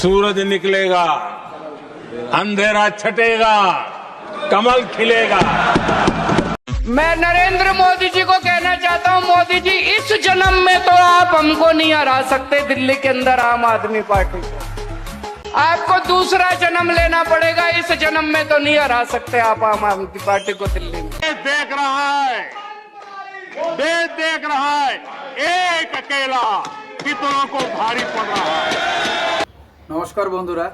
सूरज निकलेगा अंधेरा छटेगा कमल खिलेगा। मैं नरेंद्र मोदी जी को कहना चाहता हूँ मोदी जी इस जन्म में तो आप हमको नहीं हरा सकते दिल्ली के अंदर आम आदमी पार्टी को। आपको दूसरा जन्म लेना पड़ेगा इस जन्म में तो नहीं हरा सकते आप आम आदमी पार्टी को दिल्ली में। देख रहा है देश देख रहा है एक अकेला कितनों को भारी पड़ रहा है। নমস্কার বন্ধুরা।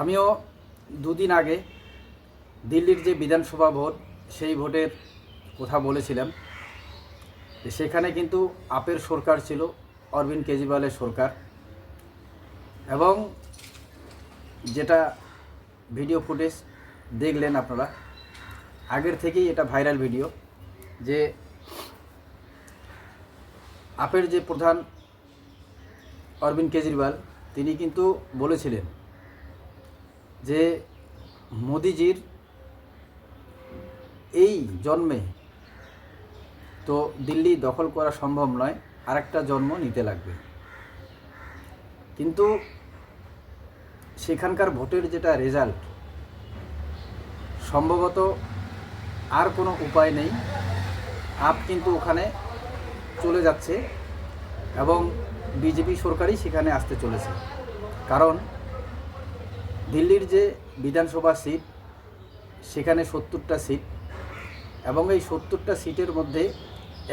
আমিও দুদিন আগে দিল্লির যে বিধানসভা ভোট, সেই ভোটের কথা বলেছিলাম। সেখানে কিন্তু আপের সরকার ছিল, অরবিন্দ কেজরিওয়ালের সরকার। এবং যেটা ভিডিও ফুটেজ দেখলেন আপনারা, আগের থেকেই এটা ভাইরাল ভিডিও, যে আপের যে প্রধান অরবিন্দ কেজরিওয়াল তিনি কিন্তু বলেছিলেন যে মোদিজির এই জন্মে তো দিল্লি দখল করা সম্ভব নয়, আরেকটা জন্ম নিতে লাগবে। কিন্তু সেখানকার ভোটের যেটা রেজাল্ট, সম্ভবত আর কোনো উপায় নেই। আপ কিন্তু ওখানে চলে যাচ্ছে এবং বিজেপি সরকারই সেখানে আসতে চলেছে। কারণ দিল্লির যে বিধানসভা সিট, সেখানে সত্তরটা সিট এবং এই সত্তরটা সিটের মধ্যে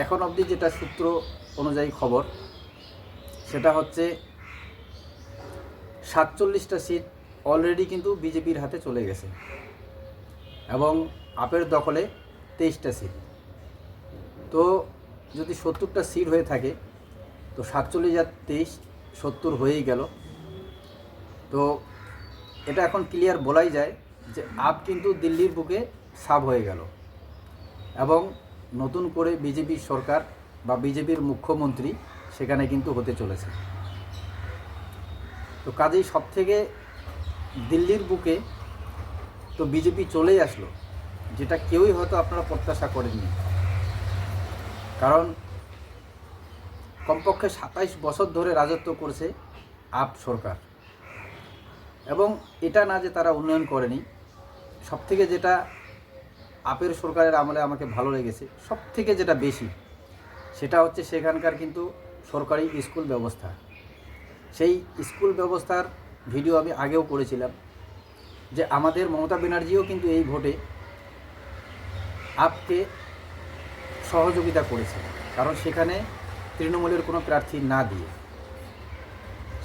এখন অবধি যেটা সূত্র অনুযায়ী খবর, সেটা হচ্ছে সাতচল্লিশটা সিট অলরেডি কিন্তু বিজেপির হাতে চলে গেছে এবং আপের দখলে তেইশটা সিট। তো যদি সত্তরটা সিট হয়ে থাকে তো সাতচল্লিশ হাজার তেইশ, সত্তর হয়েই গেল। তো এটা এখন ক্লিয়ার বলাই যায় যে আপ কিন্তু দিল্লির বুকে সাব হয়ে গেল। এবং নতুন করে বিজেপি সরকার বা বিজেপির মুখ্যমন্ত্রী সেখানে কিন্তু হতে চলেছে। তো কাজেই সব থেকে দিল্লির বুকে তো বিজেপি চলেই আসলো, যেটা কেউই হয়তো আপনারা প্রত্যাশা করেননি। কারণ কমপক্ষে সাতাইশ বছর ধরে রাজত্ব করছে আপ সরকার। এবং এটা না যে তারা উন্নয়ন করেনি সব থেকে যেটা আপের সরকারের আমলে আমাকে ভালো লেগেছে সব থেকে যেটা বেশি, সেটা হচ্ছে সেখানকার কিন্তু সরকারি স্কুল ব্যবস্থা। সেই স্কুল ব্যবস্থার ভিডিও আমি আগেও করেছিলাম যে আমাদের মমতা ব্যানার্জিও কিন্তু এই ভোটে আপকে সহযোগিতা করেছে। কারণ সেখানে তৃণমূলের কোনো প্রার্থী না দিয়ে।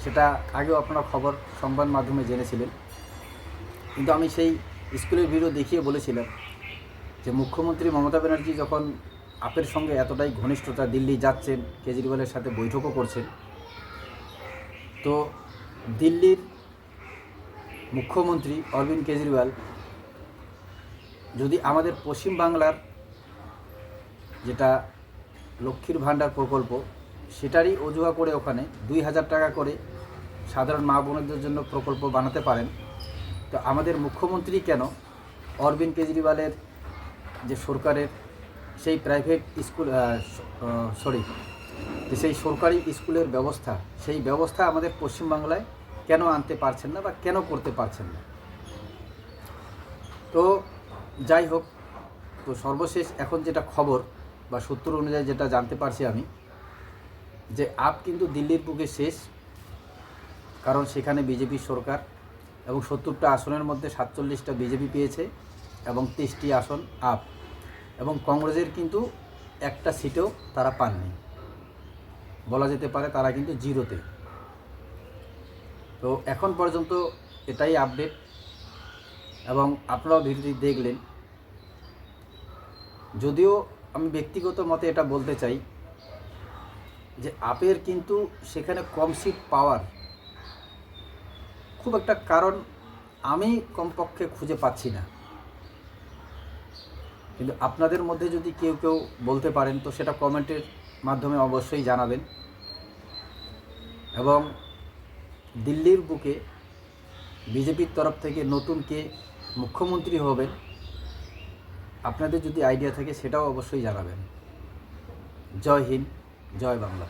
সেটা আগেও আপনারা খবর সংবাদ মাধ্যমে জেনেছিলেন। কিন্তু আমি সেই স্কুলের ভিডিও দেখিয়ে বলেছিলাম যে মুখ্যমন্ত্রী মমতা ব্যানার্জি যখন আপের সঙ্গে এতটাই ঘনিষ্ঠতা দিল্লি যাচ্ছেন, কেজরিওয়ালের সাথে বৈঠকও করছেন, তো দিল্লির মুখ্যমন্ত্রী অরবিন্দ কেজরিওয়াল যদি আমাদের পশ্চিমবাংলার যেটা লক্ষ্মীর ভাণ্ডার প্রকল্প, সেটারই অজুহা করে ওখানে দুই হাজার টাকা করে সাধারণ মা বোনদের জন্য প্রকল্প বানাতে পারেন। তো আমাদের মুখ্যমন্ত্রী কেন অরবিন্দ কেজরিওয়ালের যে সরকারের সেই প্রাইভেট স্কুল সরি সেই সরকারি স্কুলের ব্যবস্থা, সেই ব্যবস্থা আমাদের পশ্চিমবাংলায় কেন আনতে পারছেন না বা কেন করতে পারছেন না? তো যাই হোক, তো সর্বশেষ এখন যেটা খবর বা সূত্র অনুযায়ী যেটা জানতে পারছি আমি, যে আপ কিন্তু দিল্লির বুকে শেষ, কারণ সেখানে বিজেপি সরকার এবং সত্তরটা আসনের মধ্যে সাতচল্লিশটা বিজেপি পেয়েছে এবং তেইশটি আসন আপ। এবং কংগ্রেসের কিন্তু একটা সিটেও তারা পাননি। বলা যেতে পারে তারা কিন্তু জিরোতে। তো এখন পর্যন্ত এটাই আপডেট। এবং আপনারাও ভিডিওটি দেখলেন। যদিও আমি ব্যক্তিগত মতে এটা বলতে চাই যে আপের কিন্তু সেখানে কম সিট পাওয়ার খুব একটা কারণ আমি কমপক্ষে খুঁজে পাচ্ছি না। কিন্তু আপনাদের মধ্যে যদি কেউ কেউ বলতে পারেন, তো সেটা কমেন্টের মাধ্যমে অবশ্যই জানাবেন। এবং দিল্লির বুকে বিজেপির তরফ থেকে নতুন কে মুখ্যমন্ত্রী হবেন আপনাদের যদি আইডিয়া থাকে সেটাও অবশ্যই জানাবেন। জয় হিন্দ জয় বাংলা।